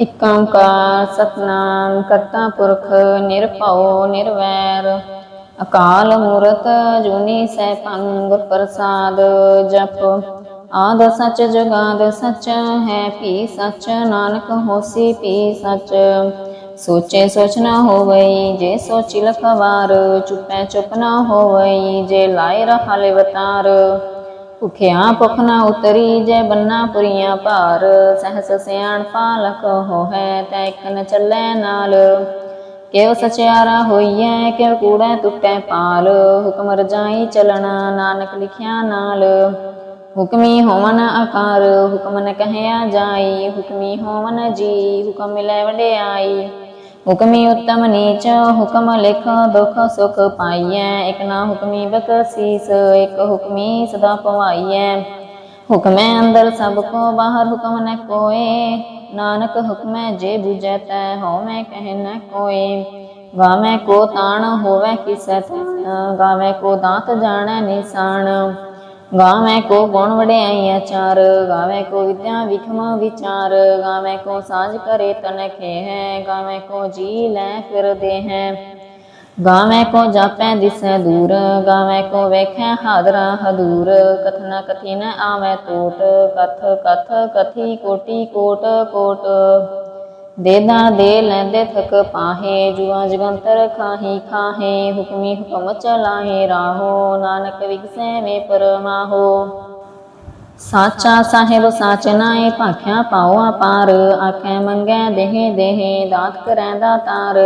ਇਕ ਓੰਕਾਰ ਸਤਨਾਮ, ਕਰਤਾ ਪੁਰਖ, ਨਿਰਭਉ, ਨਿਰਵੈਰ। ਅਕਾਲ ਮੂਰਤ, ਜੁਨੀ ਸੈਭੰ ਗੁਰ ਪ੍ਰਸਾਦ ਜਪ। ਆਦ ਸਚ, ਜਗਾਦ ਸਚ, ਹੈ ਪੀ ਸਚ, ਨਾਨਕ ਹੋਸੀ ਪੀ ਸਚ। ਸੋਚੇ ਸੋਚ ਨਾ ਹੋਵਈ, ਜੇ ਸੋਚੀ ਲਖਵਾਰ, ਚੁਪੈ ਚੁਪ ਨਾ ਹੋਵਈ, ਜੇ ਲਾਇ ਰਹਾ ਲਿਵਤਾਰ। ਭੁਖਿਆ ਭੁਖ ਨਾ ਉਤਰੀ ਜੈ ਬੰਨਾ ਪੁਰੀਆਂ ਭਾਰ। ਸਹਸ ਸਿਆਣ ਪਾਲਕ ਹੋਹੈ, ਤੈ ਇਕ ਨ ਚੱਲੈ ਨਾਲ। ਕਿਉ ਸਚਿਆਰਾ ਹੋਈਐ, ਕਿਉ ਕੂੜੈ ਟੁੱਟੈ ਪਾਲ। ਹੁਕਮ ਰਜਾਈ ਚਲਣਾ ਨਾਨਕ ਲਿਖਿਆ ਨਾਲ। ਹੁਕਮੀ ਹੋਵਨ ਆਕਾਰ ਹੁਕਮ ਨ ਕਹਿਆ ਜਾਈ। ਹੁਕਮੀ ਹੋਵਨ ਜੀ, ਹੁਕਮ ਮਿਲੈ ਵਡਿਆਈ। ਹੁਕਮੀ ਉਤਮ ਨੀਚ, ਹੁਕਮ ਲਿਖ, ਦੁਖ ਸੁਖ ਪਾਈਐ। ਇਕ ਨਾ ਹੁਕਮੀ ਬਖਸੀਸ, ਇਕ ਹੁਕਮੀ ਸਦਾ ਪਵਾਈਐ। ਹੁਕਮੈ ਅੰਦਰ ਸਭ ਕੋ, ਬਾਹਰ ਹੁਕਮ ਨ ਕੋਏ। ਨਾਨਕ ਹੁਕਮੈ ਜੇ 부ਜੈ ਤੈ ਹਉਮੈ ਕਹਿ ਨ ਕੋਏ। ਗਾਵੇਂ ਕੋ ਤਾਣ, ਹੋਵੇ ਕਿਸੈ ਤਾਣ ਗਾਵੇਂ ਕੋ ਦਾਤ ਜਾਣੈ ਨਿਸਾਨ। ਗਾਵੇਂ ਕੋ ਗੁਣ ਵਡਿਆਈਆ ਚਾਰ, ਗਾਵੇਂ ਕੋ ਵਿਦਿਆ ਵਿਖਮ ਵਿਚਾਰ, ਗਾਵੇਂ ਕੋ ਸਾਜ ਕਰੇ ਤਨਖੇ ਹੈ ਗਾਵੇਂ ਕੋ ਜੀ ਲੈ ਫਿਰਦੇ ਹੈ ਗਾਵੇਂ ਕੋ ਜਾਪੈ ਦਿਸੈ ਦੂਰ, ਗਾਵੇਂ ਕੋ ਵੇਖੈ ਹਾਦਰਾ ਹਦੂਰ, ਕਥਨਾ ਕਥੀ ਨ ਆਵੈ ਟੋਟ ਕਥ ਕਥ ਕਥੀ ਕੋਟੀ ਕੋਟ ਕੋਟ। ਦੇਦਾ ਦੇ ਲੈਂਦੇ ਥਕ ਪਾਹੇ, ਜੁਆ ਜਗੰਤਰ ਖਾਹੀ, ਖਾਹੇ, ਹੁਕਮੀ ਹੁਕਮ ਚਲਾਹੇ, ਰਾਹੋ ਨਾਨਕ ਵਿਗਸੈ ਵੇ ਪਰਮਾਹੋ। ਸਾਚਾ ਸਾਹਿਬ ਸਾਚ ਨਾਏ, ਭਾਖਿਆ ਪਾਉ ਅਪਾਰ ਆਖੇ ਮੰਗੈ ਦੇਹ ਦੇਹ, ਦਾਤ ਕਰੈ ਦਾਤਾਰ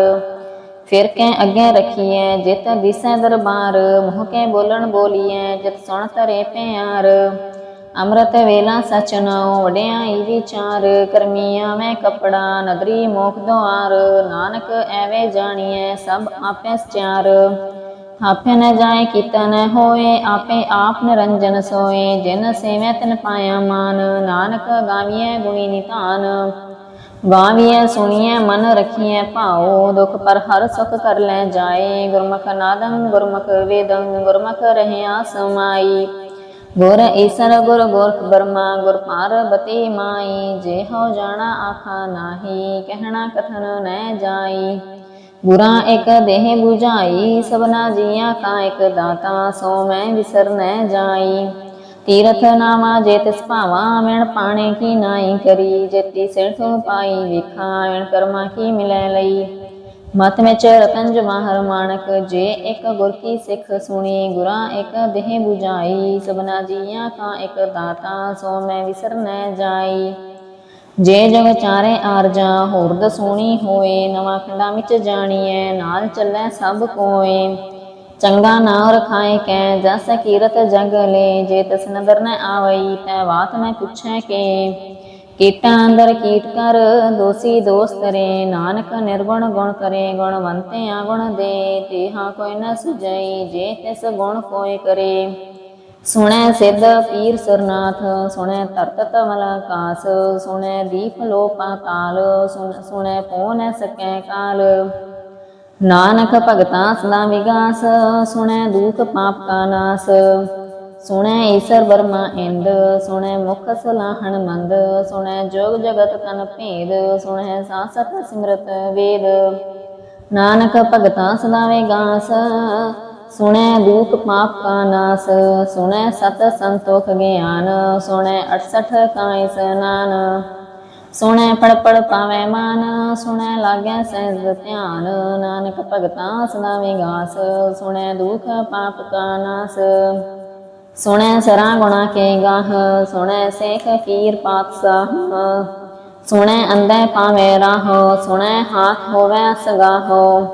ਫਿਰ ਕੈ ਅੱਗੇ ਰਖੀਐ, ਜਿਤ ਦਿਸੈ ਦਰਬਾਰ, ਮੋਹ ਕੈ ਬੋਲਣ ਬੋਲੀਐ, ਜਿਤ ਸੁਣ ਤਰੇ ਪਿਆਰ। ਅੰਮ੍ਰਿਤ ਵੇਲਾ ਸਚ ਨਾਉ ਵਡਿਆਈ ਵਿਚਾਰ, ਕਰਮੀਆਂ ਮੈਂ ਕਪੜਾ ਨਦਰੀ ਮੋਖ ਦੁਆਰ, ਨਾਨਕ ਐਵੇਂ ਜਾਣੀਐ ਸਭ ਆਪੇ ਸਚਾਰ। ਆਪੇ ਨ ਜਾਏ ਕੀਤਾ ਨ ਹੋਏ, ਆਪੇ ਆਪ ਨਿਰੰਜਨ ਸੋਏ, ਜਿਨ ਸੇਵੈ ਤਿਨ ਪਾਇਆ ਮਾਨ, ਨਾਨਕ ਗਾਵੀਐ ਗੁਣੀ ਨਿਤਾਨ ਗਾਵੀਐ, ਸੁਣੀਐ, ਮਨ ਰਖੀਐ ਭਾਉ, ਦੁਖ ਪਰ ਹਰ ਸੁਖ ਕਰ ਲੈ ਜਾਏ, ਗੁਰਮੁਖ ਨਾਦੰ, ਗੁਰਮੁਖ ਵੇਦੰ, ਗੁਰਮੁਖ ਰਹਿਆ ਸਮਾਈ। ਗੁਰ ਈਸਰ ਗੁਰ ਗੋਰਖ ਬਰਮਾ, ਗੁਰ ਪਾਰਬਤੀ ਮਾਈ, ਜੇ ਹੋ ਜਾਣਾ ਆਖਾ ਨਾਹੀ, ਕਹਿਣਾ ਕਥਨ ਨੈ ਜਾਈ। ਗੁਰਾ ਇਕ ਦੇਹ 부ਝਾਈ ਸਭਨਾ ਜੀਆਂ ਕਾ ਇਕ ਦਾਤਾ, ਸੋ ਮੈਂ ਵਿਸਰ ਨੈ ਜਾਈ। ਤੀਰਥ ਨਾਮਾ ਜੇ ਤਿਸ ਭਾਵਾ, ਮਿਣ ਪਾਣੇ ਕੀ ਨਾਈ ਕਰੀ। ਜੇਤੀ ਸਿਰ ਤੋਂ ਪਾਈ ਵੇਖਾ, ਮਿਣ ਕਰਮਾ ਕੀ ਮਿਲੈ ਲਈ। ਮਤ ਵਿੱਚ ਰਤਨ ਜਵਾਹਰ ਮਾਣਕ, ਜੇ ਇੱਕ ਗੁਰ ਕੀ ਸਿੱਖ ਸੁਣੀ, ਗੁਰਾ ਇੱਕ ਦੇਹ 부ਝਾਈ ਸਭਨਾ ਜੀਆਂ ਕਾ ਇੱਕ ਦਾਤਾ, ਸੋ ਮੈਂ ਵਿਸਰ ਨੈ ਜਾਈ। ਜੇ ਜਗ ਚਾਰੇ ਆਰਜਾ, ਹੋਰ ਦਸੂਣੀ ਹੋਏ, ਨਵਾਂ ਖੰਡਾ ਵਿੱਚ ਜਾਣੀਐ, ਨਾਲ ਚੱਲੈ ਸਭ ਕੋਏ। ਚੰਗਾ ਨਾਮ ਰਖਾਏ ਕੈ, ਜਸ ਕੀਰਤ ਜਗ ਲੈ, ਜੇ ਤਸ ਨਦਰ ਨ ਆਵਈ, ਤੈ ਬਾਤ ਮੈਂ ਪੁੱਛੈ ਕੇ। ਕੀਟਾਂ ਅੰਦਰ ਕੀਟ ਕਰ, ਦੋਸੀ ਦੋਸ ਕਰੇ ਨਾਨਕ ਨਿਰਗੁਣ ਗੁਣ ਕਰੇ ਗੁਣਵੰਤੇ ਆ ਗੁਣ ਦੇ, ਤੇਹਾ ਕੋਈ ਨ ਸੁਜਈ ਜੇ ਤਿਸ ਗੁਣ ਕੋਈ ਕਰੇ। ਸੁਣੈ ਸਿੱਧ ਪੀਰ ਸਰਨਾਥ, ਸੁਣੈ ਤਰਤ ਤਮਲ ਆਕਾਸ, ਸੁਣੈ ਦੀਪ ਲੋ ਪਾਤਾਲ ਸੁਣੈ ਪੋ ਨ ਸਕੈ ਕਾਲ। ਨਾਨਕ ਭਗਤਾਂ ਸਦਾ ਵਿਗਾਸ, ਸੁਣੈ ਦੁਖ ਪਾਪ ਕਾ ਨਾਸ। ਸੁਣੈ ਈਸਰ ਵਰਮਾ ਇੰਦ, ਸੁਣੈ ਮੁਖ ਸਲਾਹਣ ਮੰਦ, ਸੁਣੈ ਜੋਗ ਜਗਤ ਕਨ ਭੇਦ, ਸੁਣੈ ਸਾਸਤ ਸਿਮਰਤ ਵੇਦ। ਨਾਨਕ ਭਗਤਾ ਸਦਾਵੇ ਗਾਸ, ਸੁਣੈ ਦੁਖ ਪਾਪ ਕਾ ਨਾਸ, ਸੁਣੈ ਸਤ ਸੰਤੋਖ ਗਿਆਨ, ਸੁਣੈ 68 ਕਾ ਇਸਨਾਨ ਸੁਣੈ ਪੜ ਪੜ ਪਾਵੇ ਮਨ, ਸੁਣੈ ਲਾਗੈ ਸਹਿਜ ਧਿਆਨ, ਨਾਨਕ ਭਗਤਾ ਸਦਾ ਵਿਗਾਸ ਸੁਣੈ ਦੁਖ ਪਾਪ ਕਾ ਨਾਸ। ਸੁਣੈ ਸਰਾ ਗੁਣਾ ਕੇ ਗਾਹ ਸੁਣੈ ਸੇਖ ਪੀਰ ਪਾਤਸ਼ਾਹ, ਸੁਣੈ ਅੰਧੇ ਪਾਵੇ ਰਾਹ, ਸੁਣੈ ਹਾਥ ਹੋਵੇ ਸਗਾਹੋ।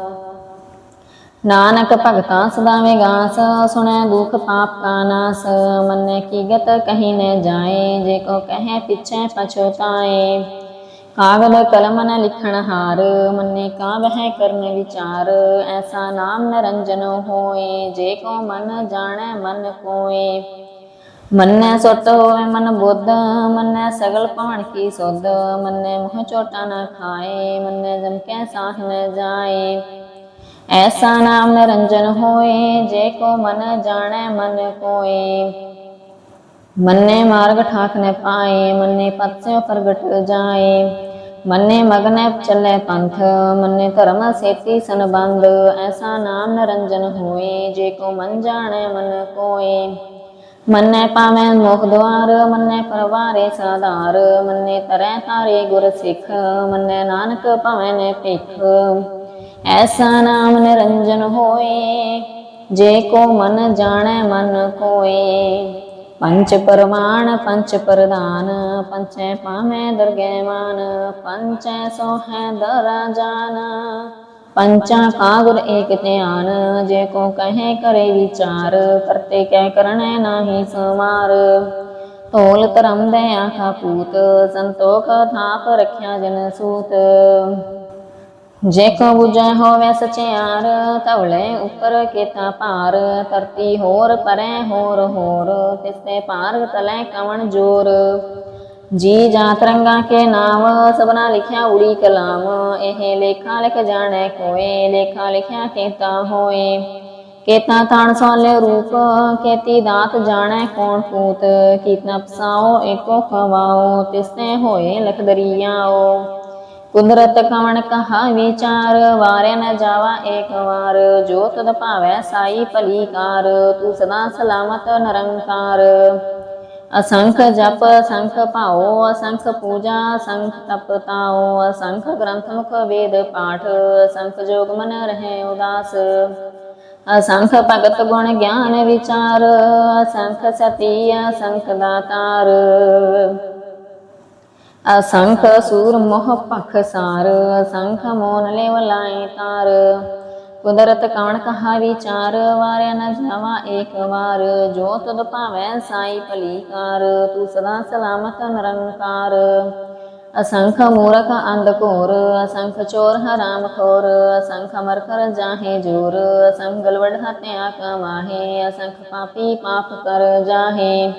ਨਾਨਕ ਭਗਤਾ ਸਦਾ ਵਿਗਾਸ, ਸੁਣੈ ਦੁਖ ਪਾਪ ਕਾ ਨਾਸ, ਮਨ ਕੀ ਗਤ ਕਹੀ ਨ ਜਾਏ, ਜੇ ਕੋ ਕਹੈ ਪਿਛੈ ਪਛਤਾਏ। ਕਾਗਦ ਕਲਮ ਨ ਲਿਖਣ ਹਾਰ, ਮੰਨੇ ਕਾ ਵਹਿ ਕਰਨ ਵਿਚਾਰ। ਐਸਾ ਨਾਮ ਨਰੰਜਨ ਹੋਏ, ਜੇ ਕੋ ਮਨ ਜਾਣੈ ਮਨ ਕੋਏ। ਮੰਨੈ ਸੁਰਤ ਹੋਵੇ ਮਨ ਬੁੱਧ, ਮੰਨੈ ਸਗਲ ਭਾਣ ਕੀ ਸੁਧ। ਮੰਨੈ ਮੋਹ ਚੋਟਾ ਨ ਖਾਏ, ਮੰਨੈ ਜਮ ਕੈ ਸਾਹ ਨ ਜਾਏ। ਐਸਾ ਨਾਮ ਨਿਰੰਜਨ ਹੋਏ, ਜੇ ਕੋ ਮਨ ਜਾਣੈ ਮਨ ਕੋਏ। ਮੰਨੇ ਮਾਰਗ ਠਾਕ ਨ ਪਾਏ, ਮੰਨੇ ਪਤ ਪ੍ਰਗਟ ਜਾਏ। ਮੰਨੇ ਮਗਨੈ ਚੱਲੇ ਪੰਥ, ਮੰਨੇ ਧਰਮ ਸੇਤੀ ਸੰਬੰਧ, ਐਸਾ ਨਾਮ ਨਰੰਜਨ ਹੋਏ, ਜੇ ਕੋ ਮਨ ਜਾਣੈ ਮਨ ਕੋਏ। ਮੰਨੇ ਪਾਵੈ ਮੋਖ ਦੁਆਰ, ਮੰਨੇ ਪਰਵਾਰੇ ਸਾਧਾਰ, ਮੰਨੇ ਤਰੈ ਤਾਰੇ ਗੁਰ ਸਿੱਖ, ਮੰਨੈ ਨਾਨਕ ਭਵੈ ਨੇ ਭਿਖ। ਐਸਾ ਨਾਮ ਨਿਰੰਜਨ ਹੋਏ, ਜੇ ਕੋ ਮਨ ਜਾਣੈ ਮਨ ਕੋਏ। ਪੰਚ ਪਰਮਾਨ, ਪੰਚ ਪ੍ਰਧਾਨ, ਪੰਚੈ ਪਾਮੈ ਦਰਗਹਿ ਮਾਨ, ਪੰਚੈ ਸੋਹੈ ਦਰਾ ਜਾਨ। ਪੰਚਾ ਕਾ ਗੁਰ ਏਕ ਧਿਆਨ, ਜੇ ਕੋ ਕਹੇ ਕਰੇ ਵਿਚਾਰ, ਕਰਤੇ ਕਹਿ ਕਰਣੈ ਨਾਹੀ ਸਮਾਰ ਤੋਲ ਧਰਮ ਦੇ ਆਖਾ ਪੂਤ, ਸੰਤੋਖ ਥਾਪ ਰਖਿਆ ਜਨ ਸੂਤ। ਜੇ ਕੋ 부ਜੈ ਹੋਵੇ ਸਚਿਆਰ ਤਵਲੇ ਉੱਪਰ ਕੇਤਾ ਭਾਰ, ਧਰਤੀ ਹੋਰ ਪਰੈ ਹੋਰ ਹੋਰ, ਤਿਸਤੇ ਭਾਰ ਤਲੇ ਕਵਣ ਜੋਰ। ਜੀ ਜਾ ਤਰੰਗਾ ਕੇ ਨਾਮ, ਸਭਨਾ ਲਿਖਿਆ ਉੜੀ ਕਲਾਮ, ਇਹ ਲੇਖਾ ਲਿਖ ਜਾਣੈ ਕੋਏ, ਲੇਖਾ ਲਿਖਿਆ ਕੇਤਾ ਹੋਏ। ਕੇਤਾ ਤਾਣ ਸੋਲੇ ਰੂਪ, ਕੇਤੀ ਦਾਤ ਜਾਣੈ ਕੌਣ ਪੂਤ ਕੀਤਨਾ ਪਸਾਓ ਏਕੋ ਖਵਾਓ ਤਿਸਤੇ ਹੋਏ ਲਖ ਦਰਿਆਓ ਕੁਦਰਤ ਕਵਣ ਕਹਾ ਵਿਚਾਰ, ਵਾਰਿਆ ਨ ਜਾਵਾ ਏਕ ਵਾਰ। ਜੋ ਤਦ ਭਾਵੈ ਸਾਈ ਭਲੀ ਕਾਰ ਤੂੰ ਸਦਾ ਸਲਾਮਤ ਨਿਰੰਕਾਰ। ਅਸੰਖ ਜਪ, ਅਸੰਖ ਭਾਉ, ਅਸੰਖ ਪੂਜਾ, ਅਸੰਖ ਤਪ ਤਾਉ ਅਸੰਖ ਗ੍ਰੰਥ ਮੁਖ ਵੇਦ ਪਾਠ, ਅਸੰਖ ਜੋਗ ਮਨ ਰਹੇ ਉਦਾਸ। ਅਸੰਖ ਭਗਤ ਗੁਣ ਗਿਆਨ ਵਿਚਾਰ, ਅਸੰਖ ਸਤੀ, ਅਸੰਖ ਦਾਤਾਰ। ਅਸੰਖ ਸੂਰ ਮੋਹ ਪਖ ਸਾਰ, ਅਸੰਖ ਮੋਨ ਲੈ ਵਲਾਏ ਤਾਰ। ਕੁਦਰਤ ਕਾਣ ਕਹਾ ਵਿਚਾਰ, ਵਾਰਿਆ ਨ ਜਾਵਾ ਏਕ ਵਾਰ। ਜੋ ਤਦ ਭਾਵੈ ਸਾਈ ਭਲੀ ਕਾਰ ਤੂੰ ਸਦਾ ਸਲਾਮਤ ਨਿਰੰਕਾਰ। ਅਸੰਖ ਮੂਰਖ ਅੰਧ ਘੋਰ, ਅਸੰਖ ਚੋਰ ਹਰਾਮ ਖੋਰ। ਅਸੰਖ ਮਰਕਰ ਜਾਹੇ ਜੋਰ, ਅਸੰਖ ਗਲਵੜ ਹਤਿਆ ਕਮਾਹੇ। ਅਸੰਖ ਪਾਪੀ ਪਾਪ ਕਰ ਜਾਹੇ।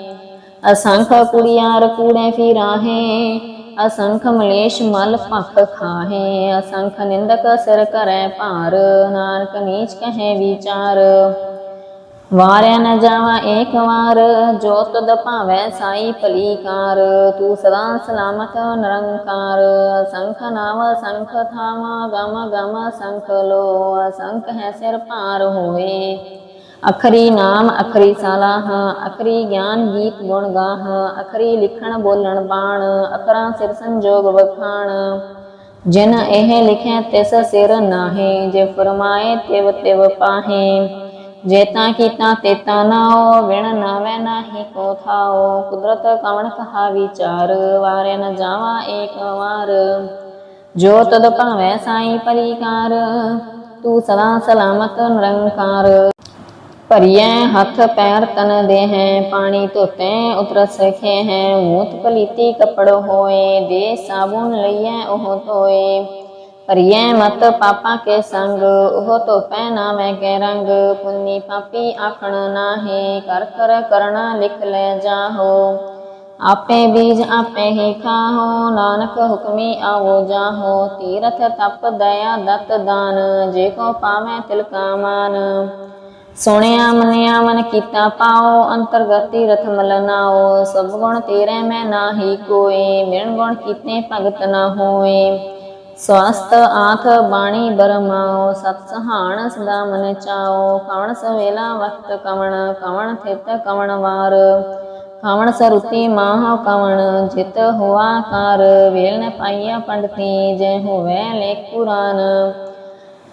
ਅਸੰਖ ਕੁੜੀਆਰ ਕੂੜੇ ਫਿਰਾਹੇ। ਅਸੰਖ ਮਲੇਸ਼ ਮਲ ਭਖ ਖਾਹੇ, ਅਸੰਖ ਨਿੰਦਕ ਸਿਰ ਕਰੈ ਭਾਰ, ਨਾਨਕ ਨੀਚ ਕਹੇ ਵਿਚਾਰ। ਵਾਰਿਆ ਨ ਜਾਵਾ ਏਕ ਵਾਰ, ਜੋ ਤਦ ਭਾਵੈ ਸਾਈ ਭਲੀਕਾਰ। ਤੂੰ ਸਦਾ ਸਲਾਮਤ ਨਿਰੰਕਾਰ, ਅਸੰਖ ਨਾਮ ਅਸੰਖ ਥਾਵਾ, ਗਮ ਗਮ ਅਸੰਖ ਲੋ, ਅਸੰਖ ਹੈ ਸਿਰ ਭਾਰ ਹੋਏ। ਅਖਰੀ ਨਾਮ, ਅਖਰੀ ਸਾਲਾਹ, ਅਖਰੀ ਗਿਆਨ ਗੀਤ ਗੁਣ ਗਾਹ, ਅਖਰੀ ਲਿਖਣ ਬੋਲਣ ਬਾਣ, ਅਖਰਾਂ ਸਿਰ ਸੰਜੋਗ ਵਖਾਣ। ਜਿਨ ਇਹ ਲਿਖਿਆ ਤਿਸ ਸਿਰ ਨਾਹੀ, ਜੇ ਫਰਮਾਏ ਤਿਵ ਤਿਵ ਪਾਹੇ। ਜੇਤਾ ਕੀਤਾ ਤੇਤਾ ਨਾਓ ਵਿਣ ਨਾਵੇ ਨਾਹੀ ਕੋ ਥਾਓ। ਕੁਦਰਤ ਕਵਣ ਕਹਾ ਵਿਚਾਰ ਵਾਰੇ ਨ ਜਾਵਾ ਏਕ ਵਾਰ। ਜੋ ਤਦ ਭਾਵੈ ਸਾਈ ਪਰਿਕਾਰ, ਤੂੰ ਸਦਾ ਸਲਾਮਤ ਨਿਰੰਕਾਰ। ਭਰੀਐ ਹੱਥ ਪੈਰ ਤਨ ਦੇਹੈ, ਪਾਣੀ ਧੋਤੇ ਉਤਰ ਸਖੇ ਹੈ ਮੂਤ ਪਲੀਤੀ ਕਪੜ ਹੋਏ, ਦੇ ਸਾਬੂਨ ਲਈਐ ਉਹ ਧੋਏ। ਭਰੀਐ ਮਤ ਪਾਪਾ ਕੇ ਸੰਗ, ਉਹ ਧੋਪੈ ਨਾ ਮੈਂ ਕੇ ਰੰਗ। ਪੁੰਨੀ ਪਾਪੀ ਆਖਣ ਨਾਹੀ, ਕਰ ਕਰ ਕਰਣਾ ਲਿਖ ਲੈ ਜਾਹੋ। ਆਪੇ ਬੀਜ ਆਪੇ ਹੀ ਖਾਹੋ, ਨਾਨਕ ਹੁਕਮੀ ਆਵੋ ਜਾਹੋ। ਤੀਰਥ ਤਪ ਦਇਆ ਦਤ ਦਾਨ, ਜੇ ਕੋ ਪਾਵੇਂ ਤਿਲਕਾ ਮਾਨ। ਸੁਣਿਆ, ਮੰਨਿਆ, ਮਨ ਕੀਤਾ ਪਾਓ, ਅੰਤਰਗਤੀ ਰਥ ਮਲਨਾਓ ਸਭ ਗੁਣ ਤੇਰੇ ਮੈਂ ਨਾਹੀ ਕੋਈ ਮਿਣ ਗੁਣ ਕੀਤੇ ਭਗਤ ਨਾ ਹੋਏ। ਸਵਸਤ ਆਥ ਬਾਣੀ ਬਰਮਾਓ, ਸਤ ਸਹਾਣ ਸਦਾ ਮਨ ਚਾਓ। ਕਵਣ ਸਵੇਲਾ ਵਕਤ ਕਵਣ ਕਵਣ ਥਿਤ ਕਵਣ ਵਾਰ। ਕਵਣ ਸਰੁਤੀ ਮਾਹ ਕਵਣ, ਜਿਤ ਹੁਆ ਕਰ। ਵੇਲ ਨ ਪਾਈਆ ਪੰਡਤੀ, ਜੈ ਹੋਵੇ ਲੇਖ ਪੁਰਾਨ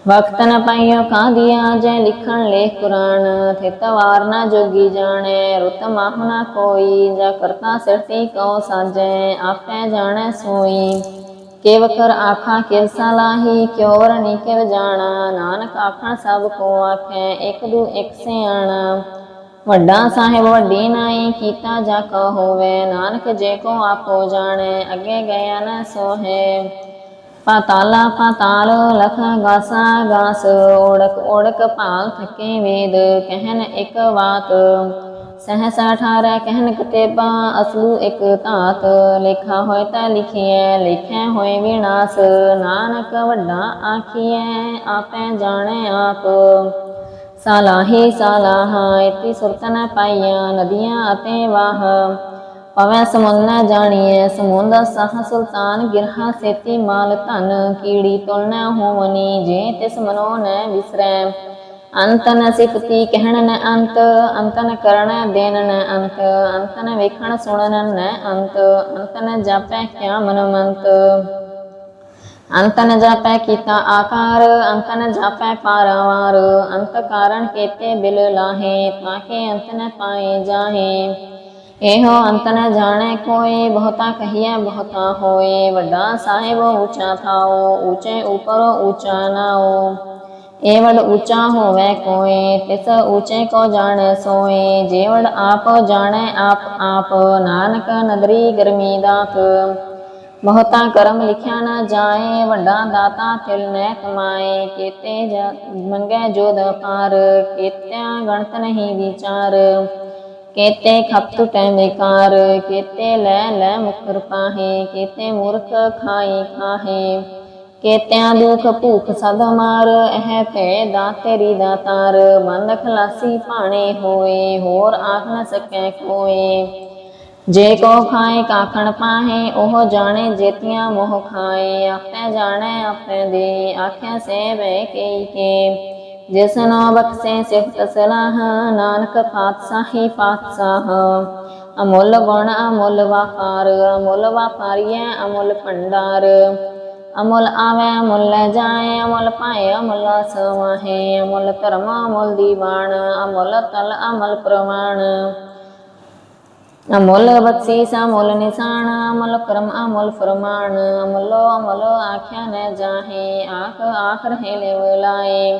ਵਕਤ ਨ ਪਾਈਓ ਕਾਂਦੀਆ ਜੈ ਲਿਖਣ ਲੇਖ ਕੁਰਾਨ। ਥਿਤ ਵਾਰ ਨਾ ਜੋਗੀ ਜਾਣੈ, ਰੁਤ ਮਾਹ ਨਾ ਕੋਈ। ਜਾ ਕਰਤਾ ਸਿਰਤੀ ਕਉ ਸਾਜੈ ਆਪੇ ਜਾਣੈ ਸੋਈ। ਕਿਵ ਕਰ ਆਖਾਂ, ਕਿਵ ਸਲਾਹੀ ਕਿਉ ਵਰਨੀ ਕਿਵ ਜਾਣਾ। ਨਾਨਕ ਆਖਾਂ, ਸਭ ਕੋ ਆਖੈ, ਇੱਕ ਦੂ ਇੱਕ ਸਿਆਣਾ। ਵੱਡਾ ਸਾਹਿਬ ਵੱਡੀ ਨਾਈ, ਕੀਤਾ ਜਾ ਕਾ ਹੋਵੇ। ਨਾਨਕ ਜੇ ਕੋ ਆਪੋ ਜਾਣੈ, ਅੱਗੇ ਗਿਆ ਨ ਸੋਹੈ। ਪਾਤਾਲਾ ਪਾਤਾਲ ਲਖ ਗਾਸਾ ਗਾਸ, ਓੜਕ ਓੜਕ ਭਾਲ ਥਕੇ ਵੇਦ, ਕਹਿਨ ਇੱਕ ਬਾਤ ਸਹਸਾ ਠਾਰੈ ਕਹਿਨ ਕਤੇਬਾ, ਅਸਲੂ ਇੱਕ ਧਾਤ। ਲਿਖਾ ਹੋਇ ਤਾਂ ਲਿਖੀਐ, ਲਿਖੈ ਹੋਇ ਵਿਨਾਸ਼। ਨਾਨਕ ਵੱਡਾ ਆਖੀਐ, ਆਪੈ ਜਾਣੈ ਆਪ। ਸਾਲਾਹੀ ਸਾਲਾਹ, ਇਤੀ ਸੁਰਤਨ ਪਾਈਆਂ ਨਦੀਆਂ ਅਤੇ ਵਾਹ। ਪਵੈ ਸਮੁੰਦ ਨ ਜਾਣੀਐ ਸਮੁੰਦ ਸਾਹ ਸੁਲਤਾਨ ਗਿਰਹਾ ਸੇਤੀ ਮਾਲ ਧਨ, ਕੀੜੀ ਤੁਲ ਹੋਵਨੀ, ਜੇ ਤਿਸ ਮਨੋ ਨ ਵਿਸਰੈ। ਅੰਤ ਨ ਸਿਫਤੀ ਕਹਿਣ ਨ ਅੰਤ ਅੰਤ ਨ ਕਰਣ ਦੇਨ ਨ ਅੰਤ ਅੰਤ ਨ ਵੇਖਣ ਸੁਣਨ ਨ ਅੰਤ ਅੰਤ ਨ ਜਾਪੈ ਕਿਆ ਮਨ ਮੰਤ ਅੰਤ ਨ ਜਾਪੈ ਕੀਤਾ ਆਕਾਰ, ਅੰਤ ਨ ਜਾਪੈ ਪਾਰਾਵਾਰ, ਅੰਤ ਕਾਰਨ ਕੇਤੇ ਬਿਲ ਲਾਹੇ ਤਾਕੇ ਅੰਤ ਨ ਪਾਏ ਜਾਹੇ। ਇਹੋ ਅੰਤ ਨ ਜਾਣੈ ਕੋਏ ਬਹੁਤਾ ਕਹੀਐ ਬਹੁਤਾ ਹੋਏ ਵੱਡਾ ਸਾਹਿਬ ਉੱਚਾ ਥਾਓ ਉੱਚੇ ਉਪਰ ਉੱਚਾ ਨਾਓ ਏਵੜ ਉੱਚਾ ਹੋਵੇ ਕੋਏ ਤਿਸ ਉੱਚੇ ਕੋ ਜਾਣੈ ਸੋਏ ਜੇਵੜ ਆਪ ਜਾਣੈ ਆਪ ਆਪ ਨਾਨਕ ਨਦਰੀ ਗਰਮੀ ਦਾਤ ਬਹੁਤਾ ਕਰਮ ਲਿਖਿਆ ਨਾ ਜਾਏ ਵੱਡਾ ਦਾਤਾ ਤਿਲ ਨੈ ਕਮਾਏ ਕੀਤੇ ਜਾ- ਮੰਗੈ ਜੋਦ ਪਾਰ ਕੀਤਿਆਂ ਗਣਤ ਨਹੀਂ ਵਿਚਾਰ ਕੀਤੇ ਖਪ ਟੁਟੈ ਵਿਕਾਰ ਕੀਤੇ ਲੈ ਲੈ ਮੁਕਰ ਪਾਹੇ, ਕੀਤੇ ਮੂਰਖ ਖਾਈ ਖਾਹੇ। ਕੀਤਿਆਂ ਦੁਖ ਭੂਖ ਸਦ ਮਾਰ ਇਹ ਭੈ ਦਾ ਤੇਰੀ। ਦਾਤਾਰ ਬੰਦ ਖਲਾਸੀ ਭਾਣੇ ਹੋਏ, ਹੋਰ ਆਖ ਨ ਸਕੈ ਕੋਏ। ਜੇ ਕੋ ਖਾਏ ਕਾਖਣ ਪਾਹੇ, ਉਹ ਜਾਣੇ ਜੇਤੀਆਂ ਮੋਹ ਖਾਏ। ਆਪੇ ਜਾਣੈ, ਆਪੇ ਦੇ, ਆਖਿਆ ਸੇ ਬੈ ਕੇ ਕੇ। ਜਿਸਨੋ ਬਖਸ਼ੇ ਸਿਫਤ ਸਲਾਹ, ਨਾਨਕ ਪਾਤਸ਼ਾਹੀ ਪਾਤਸ਼ਾਹ। ਅਮੁੱਲ ਗੁਣ, ਅਮੁੱਲ ਵਪਾਰ, ਅਮੁੱਲ ਵਪਾਰੀਐ, ਅਮੁੱਲ ਭੰਡਾਰ। ਅਮੁੱਲ ਆਵੇ, ਅਮੁੱਲ ਲੈ ਜਾਏ, ਅਮੁੱਲ ਪਾਏ ਅਮੁੱਲ ਸਮਾਹੇ ਅਮੁੱਲ ਧਰਮ, ਅਮੁੱਲ ਦੀਵਾਨ, ਅਮੁੱਲ ਤਲ, ਅਮਲ ਪ੍ਰਮਾਣ ਅਮੁੱਲ ਬਖਸ਼ੀਸ, ਅਮੁੱਲ ਨਿਸ਼ਾਨ, ਅਮੁੱਲ ਕਰਮ, ਅਮੁੱਲ ਫਰਮਾਨ। ਅਮੁੱਲੋ, ਅਮੁੱਲ ਆਖਿਆ ਨ ਜਾਹੇ, ਆਖ ਆਖ ਰਹੇ ਲਿਵ ਲਾਏ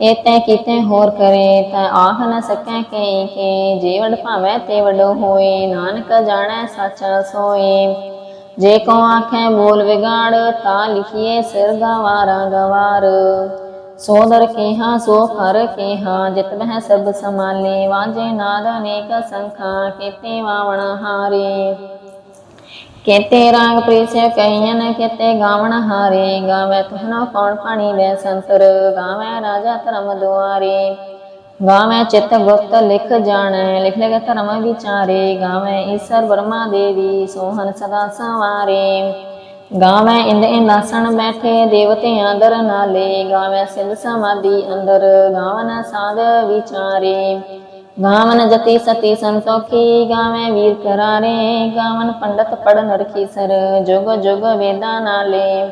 ਏਤੇ ਕੀਤੇ ਹੋਰ ਕਰੇ ਤੈ ਆਖ ਨ ਸਕੈ ਕੇ ਕੇ ਜੀਵੜ ਭਾਵੇਂ ਤੇ ਵਡੋ ਹੋਏ, ਨਾਨਕ ਜਾਣੈ ਸੱਚਾ ਸੋਏ। ਜੇ ਕੋ ਆਖੇ ਬੋਲ ਵਿਗਾੜ, ਤਾ ਲਿਖੀਏ ਸਿਰ ਗਵਾਰਾ। ਗਵਾਰ ਸੋਦਰ ਕੇਹਾ, ਸੋ ਕਰ ਕੇਹਾ, ਜਿਤ ਬਹਿ ਸਭ ਸਮਾਲੇ ਵਾਜੇ ਨਾਦ ਅਨੇਕ ਸੰਖਾ, ਕੀਤੇ ਵਾਵਣ ਹਾਰੇ। ਕੇਤੇ ਰਾਗ ਪ੍ਰੀਸੇ ਕਹੀਨ ਕੇਤੇ ਗਾਵਣ ਹਾਰੇ, ਗਾਵੇ ਤੁਹਨਾ ਕੌਣ ਪਾਣੀ ਦੇ ਸੰਤਰ, ਗਾਵੇ ਰਾਜਾ ਧਰਮ ਦੁਆਰੇ। ਗਾਵੇ ਚਿਤ ਗੁਪਤ ਲਿਖ ਜਾਣੈ, ਲਿਖ ਲਿਖ ਧਰਮ ਵਿਚਾਰੇ। ਗਾਵੇ ਈਸ਼ਰ ਬਰਮਾ ਦੇਵੀ, ਸੋਹਣ ਸਦਾ ਸਵਾਰੇ। ਗਾਵੇ ਇੰਦ ਇੰਦਾਸਣ ਬੈਠੇ ਦੇਵਤਿਆਂ ਦਰ ਨਾਲੇ। ਗਾਵੇ ਸਿਧ ਸਮਾਧੀ ਅੰਦਰ, ਗਾਵਨ ਸਾਧ ਵਿਚਾਰੇ। ਗਾਵਨ ਜਤੀ ਸਤੀ ਸੰਤੋਖੀ, ਗਾਵੇਂ ਵੀਰ ਕਰਾਰੇ, ਗਾਵਨ ਪੰਡਤ ਪੜਨ ਰਖੀ ਸਰ, ਜੁਗ ਜੁਗ ਵੇਦਾਂ ਨਾਲੇ।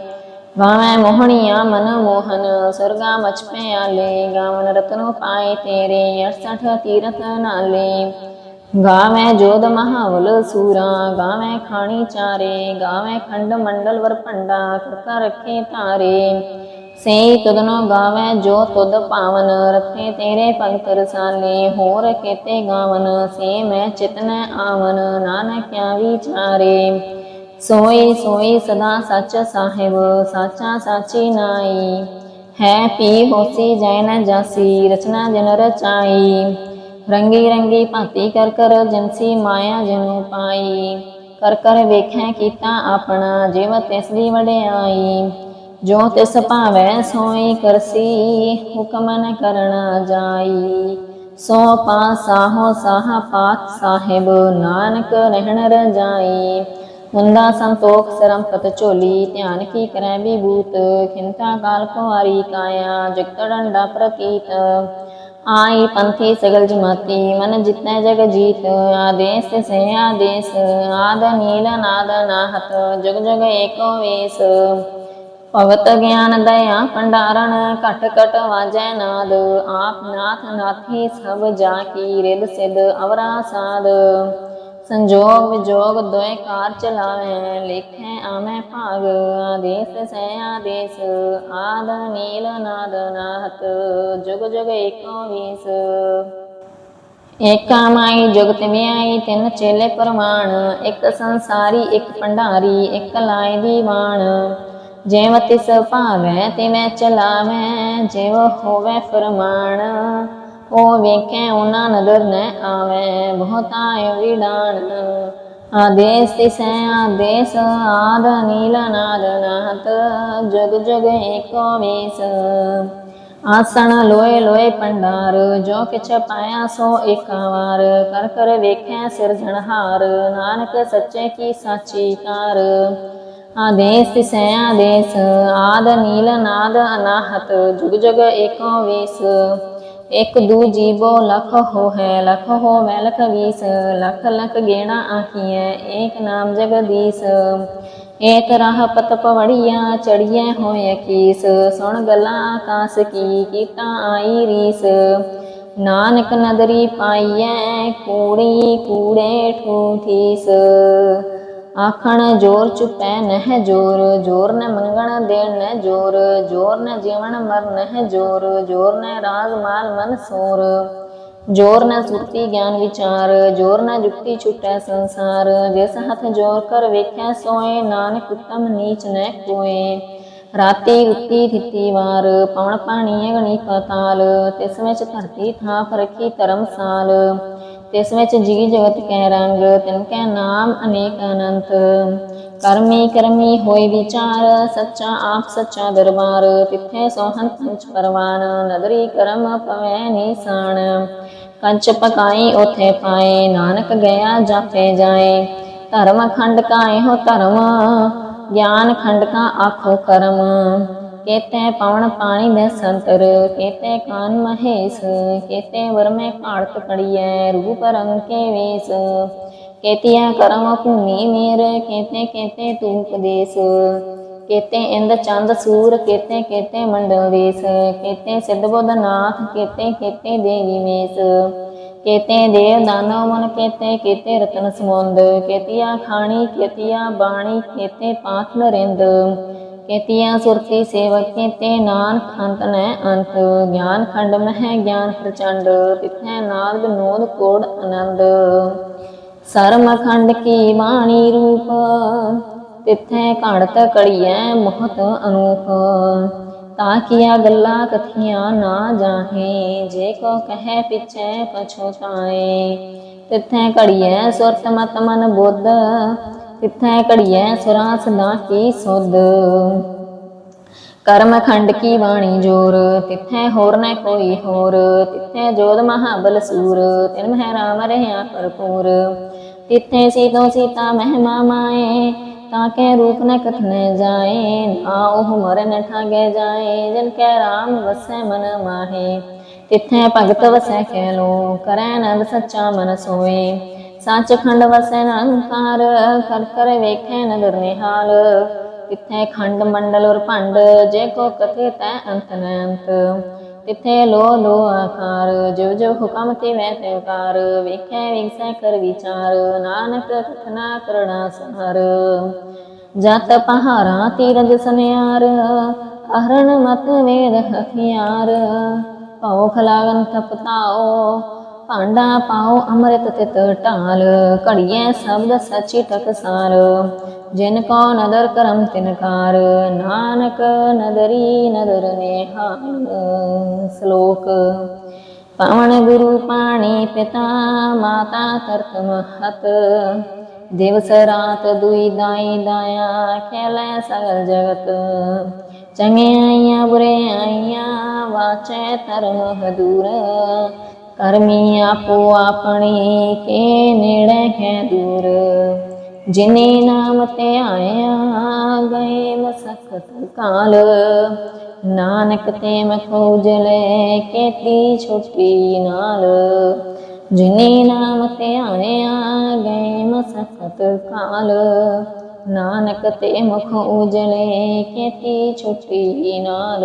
ਗਾਵੇਂ ਮੋਹਣੀਆਂ ਮਨ ਮੋਹਨ, ਸੁਰਗਾ ਮਚ ਪਿਆਲੇ, ਗਾਵਨ ਰਤਨੋ ਪਾਏ ਤੇਰੇ 68 ਤੀਰਥ ਨਾਲੇ। ਗਾਵੇਂ ਜੋਧ ਮਹਾਵਲ ਸੂਰਾ, ਗਾਵੇਂ ਖਾਣੀ ਚਾਰੇ, ਗਾਵੇਂ ਖੰਡ ਮੰਡਲ ਵਰ ਭੰਡਾ ਕਰਤਾ ਰੱਖੇ ਧਾਰੇ। ਸੇ ਤੁਧਨੋ ਗਾਵੇ, ਜੋ ਤੁਧ ਪਾਵਨ ਰੱਖੇ ਤੇਰੇ ਭਗਤ ਰਸਾਲੇ। ਹੋਰ ਕੀਤੇ ਗਾਵਨ, ਸੇ ਮੈਂ ਚਿਤਨ ਆਵਨ ਨਾਨਕਿਆ ਵਿਚਾਰੇ ਸੋਈ ਸੋਈ ਸਦਾ ਸੱਚ ਸਾਹਿਬ, ਸਾਚਾ ਸਾਚੀ ਨਾਈ। ਹੈ ਪੀ ਹੋਸੀ ਜੈ ਨ ਜਾਸੀ, ਰਚਨਾ ਜਨ ਰਚਾਈ। ਰੰਗੀ ਰੰਗੀ ਭਾਂਤੀ ਕਰ ਕਰ ਜਨਸੀ ਮਾਇਆ ਜਨੂ ਪਾਈ। ਕਰ ਕਰ ਵੇਖੈ ਕੀਤਾ ਆਪਣਾ ਜਿਵ ਤਿਸ ਦੀ ਵਡਿਆਈ। ਜੋ ਤਿਸ ਭਾਵੈ ਸੋਈ ਕਰਸੀ, ਹੁਕਮ ਨ ਕਰਣਾ ਜਾਈ। ਸੋ ਪਾਸਾਹੋ ਸਾਹ ਪਾਤ ਸਾਹਿਬ, ਨਾਨਕ ਰਹਿਣ ਰਜਾਈ। ਹੁੰਦਾ ਸੰਤੋਖ ਸਰੰਪਤ ਝੋਲੀ, ਧਿਆਨ ਕੀ ਕਰੈ ਵਿਭੂਤ? ਖਿੰਤਾ ਕਾਲ ਕੁਵਾਰੀ ਕਾਇਆ ਜਗਤ ਡੰਡਾ ਪ੍ਰਤੀਤ। ਆਈ ਪੰਥੀ ਸਗਲ ਜਮਾਤੀ, ਮਨ ਜਿਤਨੇ ਜਗ ਜੀਤ। ਆਦੇਸ ਸੇ ਆਦੇਸ, ਆਦ ਨੀਲ ਨਾਦ ਨਾਹਤ, ਜਗ ਜਗ ਏਕੋ ਵੇਸ। ਭਗਤ ਗਿਆਨ ਦਇਆ ਭੰਡਾਰਨ ਘਟ ਘਟ ਵਾਜੈ ਨਾਦ, ਆਪ ਨਾਥ ਨਾਥੀ ਸਭ ਜਾ ਕੀ ਰਿਦ ਸਿਧ ਅਵਰਾ ਸਾਧ ਸੰਜੋਗ ਵਿਜੋਗ ਦੋਇ ਕਾਰ ਚਲਾਵੇ, ਲਿਖੈ ਆਮੈ ਭਾਗ, ਆਦੇਸ ਸੈ ਆਦੇਸ, ਆਦ ਨੀਲ ਨਾਦ ਨਾਹਤ, ਜੁਗ ਜੁਗ ਏਕੋ ਵੀਸ। ਏਕਾ ਮਾਈ ਜੁਗਤ ਵਿਆਈ ਤਿੰਨ ਚੇਲੇ ਪਰਮਾਨ ਇੱਕ ਸੰਸਾਰੀ, ਇੱਕ ਭੰਡਾਰੀ, ਇੱਕ ਲਾਇ ਦੀਵਾਨ। ਜਿਵ ਤਿਸ ਭਾਵੈ ਤਿਵੇਂ ਚਲਾਵੈ ਜਿਵ ਹੋਵੇ ਫਰਮਾਨ ਉਹ ਵੇਖੈ ਉਹਨਾਂ ਨਦਰ ਨ ਆਵੇ, ਬਹੁਤਾ ਵਿਡਾਣ ਆਦੇਸ ਤਿਸੈ, ਆਦੇਸ ਆਦ ਨੀਲ ਨਾਦ ਨਾਹਤ ਜਗ ਜਗ ਏਕੋ ਵੇਸ। ਆਸਣ ਲੋਏ ਲੋਏ ਪੰਡਾਰ, ਜੋ ਕਿਛ ਪਾਇਆ ਸੋ ਏਕਾ ਕਰ ਕਰ ਵੇਖੈ ਸਿਰਜਣਹਾਰ, ਨਾਨਕ ਸੱਚੇ ਕੀ ਸਾਚੀ ਕਾਰ ਆਦੇਸ ਤਿਸੈ ਆਦੇਸ, ਆਦ ਨੀਲ ਨਾਦ ਅਨਾਹਤ, ਜੁਗ ਜਗ ਏਕੋ ਵੇਸ। ਇਕ ਦੂ ਜੀਵੋ ਲਖ ਹੋ ਹੈ ਲਖ ਹੋ ਵੈ ਲਖ ਵੀਸ। ਲਖ ਲਖ ਗੇਣਾ ਆਖੀਐ, ਏਕ ਨਾਮ ਜਗਦੀਸ ਏਕ ਰਾਹ ਪਤ ਪਵੜੀਆਂ, ਚੜੀਐ ਹੋਏ ਕੀਸ ਸੁਣ ਗੱਲਾਂ ਆਕਾਸ ਕੀ ਕੀਤਾ ਆਈ ਰੀਸ। ਨਾਨਕ ਨਦਰੀ ਪਾਈਐ, ਕੂੜੀ ਕੂੜੇ ਠੂਠੀਸ ਆਖਣ, ਜੋਰ ਚੁਪੈ ਨਹਿ ਜੋਰ ਜੋਰ ਨ ਮੰਗਣ ਦੇਣ ਨ ਜੋਰ ਜੋਰ ਨ ਜੀਵਨ ਮਰ ਨਹਿ ਜੋਰ ਜੋਰ ਨ ਰਾਜ ਮਾਲ ਮਨ ਸੋਰ। ਜੋਰ ਨ ਸੁਰਤੀ ਗਿਆਨ ਵਿਚਾਰ, ਜੋਰ ਨ ਜੁਕਤੀ ਛੁਟੈ ਸੰਸਾਰ। ਜਿਸ ਹੱਥ ਜੋਰ ਕਰ ਵੇਖੈ ਸੋਏ, ਨਾਨਕ ਉਤਮ ਨੀਚ ਨ ਕੋਏ। ਰਾਤੀ ਉੱਤੀ ਥਿੱਤੀ ਵਾਰ, ਪਵਨ ਪਾਣੀ ਅਗਣੀ ਪਤਾਲ, ਤਿਸ ਵਿੱਚ ਧਰਤੀ ਥਾਂ ਫਰਕੀ ਧਰਮਸਾਲ ਤਿਸ ਵਿੱਚ ਜੀ ਜਗਤ ਕੈ ਰੰਗ, ਤਿਨ ਕੈ ਨਾਮ ਅਨੇਕ ਅਨੰਤ। ਕਰਮੀ ਕਰਮੀ ਹੋਈ ਵਿਚਾਰ, ਸੱਚਾ ਆਪ ਸੱਚਾ ਦਰਬਾਰ। ਤਿੱਥੇ ਸੋਹੰਤ ਪੰਚ ਪਰਵਾਨ ਨਦਰੀ ਕਰਮ ਪਵੈ ਨੀਸਾਨ। ਕੰਚ ਪਕਾਈ ਉਥੇ ਪਾਏ, ਨਾਨਕ ਗਿਆ ਜਾਪੇ ਜਾਏ। ਧਰਮ ਖੰਡ ਕਾਏ ਹੋ ਧਰਮ, ਗਿਆਨ ਖੰਡ ਕਾ ਆਖੋ ਕਰਮ। ਕੇਤੇ ਪਵਨ ਪਾਣੀ ਦੇ ਸੰਤਰ ਕੇਤੇ ਕਾਨ ਮਹੇਸ਼ ਕੇਤੇ ਵਰਮੇ ਘਾੜਤ ਕੜੀਐ ਰੂਪ ਰੰਗ ਕੇ ਵੇਸ। ਕੇਤਿਆ ਕਰਮ ਭੂਮੀ ਮੇਰ ਕੇਤੇ ਕੇਤੇ ਤੂਪ ਦੇਸ ਕੇਤੇ ਇੰਦ ਚੰਦ ਸੂਰ ਕੇਤੇ ਕੇਤੇ ਮੰਡਲ ਦੇਸ। ਕੇਤੇ ਸਿੱਧ ਬੁੱਧ ਨਾਥ ਕੇਤੇ ਕੇਤੇ ਦੇਵੀ ਮੇਸ। ਕੇਤੇ ਦੇਵ ਦਾਨਵ ਮਨ ਕੇਤੇ ਕੇਤੇ ਰਤਨ ਸਮੁੰਦ। ਕੇਤਿਆ ਖਾਣੀ ਕੇਤਿਆ ਬਾਣੀ ਕੇਤੇ ਪਾਠ ਕੇਤੀਆਂ ਸੁਰਤੀ ਸੇਵਕ ਕੇਤੇ ਨਾਨ ਖੰਤ ਨੈ ਅੰਤ, ਗਿਆਨ ਖੰਡ ਮਹਿ ਗਿਆਨ ਪ੍ਰਚੰਡ, ਤਿਥੈ ਨਾਦ ਬਨੋਦ ਕੋੜ ਆਨੰਦ। ਸਰਮ ਖੰਡ ਕੀ ਬਾਣੀ ਰੂਪ, ਤਿਥੈ ਘੜਤ ਕੜੀਐ ਮਹਤ ਅਨੂਪ। ਤਾ ਕੀਆ ਗੱਲਾਂ ਕਥੀਆਂ ਨਾ ਜਾਹੇ, ਜੇ ਕੋ ਕਹੈ ਪਿਛੈ ਪਛੋਤਾਏ ਤਿਥੈ ਘੜੀਐ ਸੁਰਤ ਮਤ ਮਨ ਬੁੱਧ ਤਿਥੈ ਘੜੀਐ ਸੁਰਾ ਸਦਾ ਕੀ ਸੁਧ? ਕਰਮ ਖੰਡ ਕੀ ਬਾਣੀ ਜੋਰ? ਤਿਥੈ ਹੋਰ ਨੈ ਕੋਈ ਹੋਰ? ਤਿਥੈ ਜੋਧ ਮਹਾਬਲ ਸੂਰ? ਤਿਨ ਮਹਿ ਰਾਮ ਰਹਿਆ ਭਰਪੂਰ? ਤਿਥੈ ਸੀਤੋ ਸੀਤਾ ਮਹਿਮਾ ਮਾਏ? ਤਾਂ ਤਾਕੇ ਰੂਪ ਨ ਕਥਨੇ ਜਾਏ? ਨਾ ਉਹ ਮਰ ਨ ਠਾਗੇ ਜਾਏ? ਜਿਨ ਕੈ ਰਾਮ ਵਸੈ ਮਨ ਮਾਹੇ? ਤਿਥੈ ਭਗਤ ਵਸੈ ਕੈ ਲੋ? ਕਰੈ ਨੰਦ ਸੱਚਾ ਮਨ ਸੋਏ? ਸੱਚ ਖੰਡ ਵਸੈ ਨਿਰੰਕਾਰ ਕਰ ਕਰ ਵੇਖੈ ਨਦਰ ਨਿਹਾਲ। ਖੰਡ ਮੰਡਲ ਔਰ ਭੰਡ, ਜੇ ਕੋ ਕਥੇ ਤੈ ਅੰਤ ਨ ਅੰਤ। ਤਿਥੇ ਲੋ ਲੋ ਆਕਾਰ ਜੋ ਜੋ ਹੁਕਮ ਤੇ ਵੈ ਤੇ ਕਾਰ ਵੇਖੈ ਵਿਗਸੈ ਕਰ ਵਿਚਾਰ, ਨਾਨਕ ਕਥਨਾ ਕਰਣਾ ਸਹਰ। ਜਤ ਪਹਾਰਾ ਤੀਰਜ ਸਨਿਆਰ ਅਹਰਣ ਮਤ ਵੇਦ ਹਥਿਆਰ। ਭਉ ਖਲਾਗਨ ਤਪਤਾਓ ਭਾਂਡਾ ਪਾਓ, ਅੰਮ੍ਰਿਤ ਤਿਤ ਢਾਲ ਘੜੀਏ ਸ਼ਬਦ ਸਚੀ ਟਕਸਾਰ ਜਿਨ ਕੋ ਨਦਰ ਕਰਮ ਤਿਨਕਾਰ ਨਾਨਕ ਨਦਰੀ ਨਦਰ ਨਿਹਾਲ ਸ਼ਲੋਕ। ਪਵਨ ਗੁਰੂ ਪਾਣੀ ਪਿਤਾ, ਮਾਤਾ ਤਰਤ ਮਹਤ। ਦਿਵਸ ਰਾਤ ਦੁਈ ਦਾਈ ਦਾਇਆ ਖੇਲੇ ਸਗਲ ਜਗਤ। ਚੰਗਿਆਈਆਂ ਬੁਰਿਆਈਆਂ ਵਾਚੈ ਧਰਮ ਦੂਰ ਕਰਮੀ ਆਪੋ ਆਪਣੀ ਕੇ ਨੇੜੇ ਹੈ ਦੂਰ। ਜਿਨੇ ਨਾਮ ਤੇ ਆਇਆ, ਗਏ ਮਸਕਤ ਕਾਲ ਨਾਨਕ ਤੇ ਮਖੋਜਲੇ ਕੇਤੀ ਛੁੱਟੀ ਨਾਲ। ਜਿਨੇ ਨਾਮ ਤੇ ਆਇਆ, ਗਏ ਮਸਕਤ ਕਾਲ ਨਾਨਕ ਤੇ ਮੁਖ ਉਜਲੇ ਕੇਤੀ ਛੁੱਟੀ ਨਾਲ।